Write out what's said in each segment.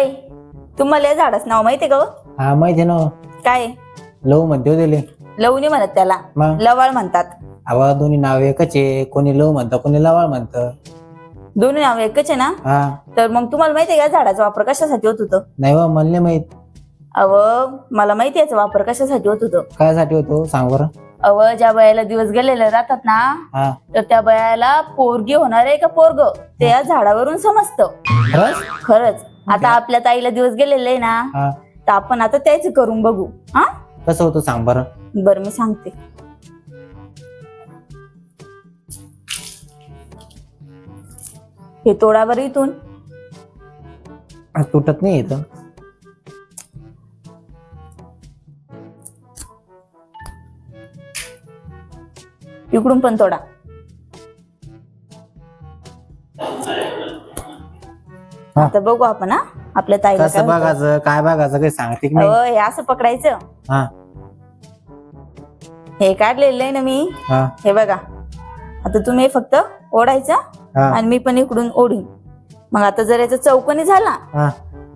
अय तुम्हाला या झाडाचं नाव माहितीये का हो? हा माहिती ना. काय? लव म्हणते हो दिले लवणी म्हणत त्याला. मग? लवाळ म्हणतात. आवा दोन्ही नाव एकच आहे. कोणी लव म्हणतं कोणी लवाळ म्हणतं. दोन्ही नाव एकच आहे ना? हा. तर मग तुम्हाला माहितीये का झाडाचा वापर कशासाठी होत होतं? नाही बा मला नाही माहीत. अव मला माहिती याचा वापर कशासाठी होत होतं. कायसाठी होतो सांग बरं. अव ज्या बयाला दिवस गेलेले राहतात ना हा. तर त्या बयाला पोरगी होणार आहे का पोरग? ते या झाडावरून समजतं. खरंच? खरंच. आता आपल्या ताईला दिवस गेलेले आहे ना हा. तर आपण आता त्याच करून बघू. हा? कसं होतं सांग बरं. बरं मी सांगते. हे तोडा बरं इथून. तुटत नाही येतं इकडून पण तोडा. हा. आता बघू आपण हा. आपल्या ताईला काय कसं होतं. बघायचं काय बघायचं काही सांगते की नाही? अहो, हे असं पकडायचं. हा. हे काढलेलं आहे ना मी. हा. हे बघा. आता तुम्ही हे फक्त ओढायचं हा. आणि मी पण इकडून ओढीन. मग आता जर याचं चौकणी झाला हा.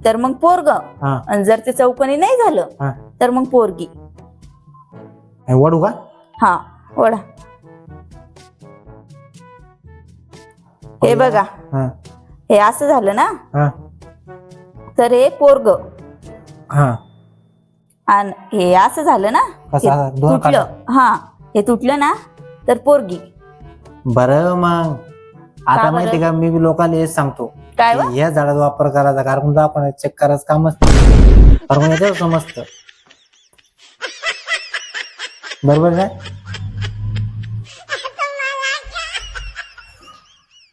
तर मग पोरग. हा. आणि जर ते चौकणी नाही झालं हा. तर मग पोरगी. हे वडू का? हा ओढा. हे बघा. हा. हे असं झालं ना? हा. तर हे पोरग. हा. आणि हे असं झालं ना? कसं हे? दोन तुटलं. हा हे तुटलं ना? तर पोरगी. बरं मग. आता माहिती का मी बी लोकांना हेच सांगतो. काय व? की या झाडाचा वापर करायचा कारण आपण चेक करायचं कामच नाही. कारण याच्यावर समजतं बरोबर आहे?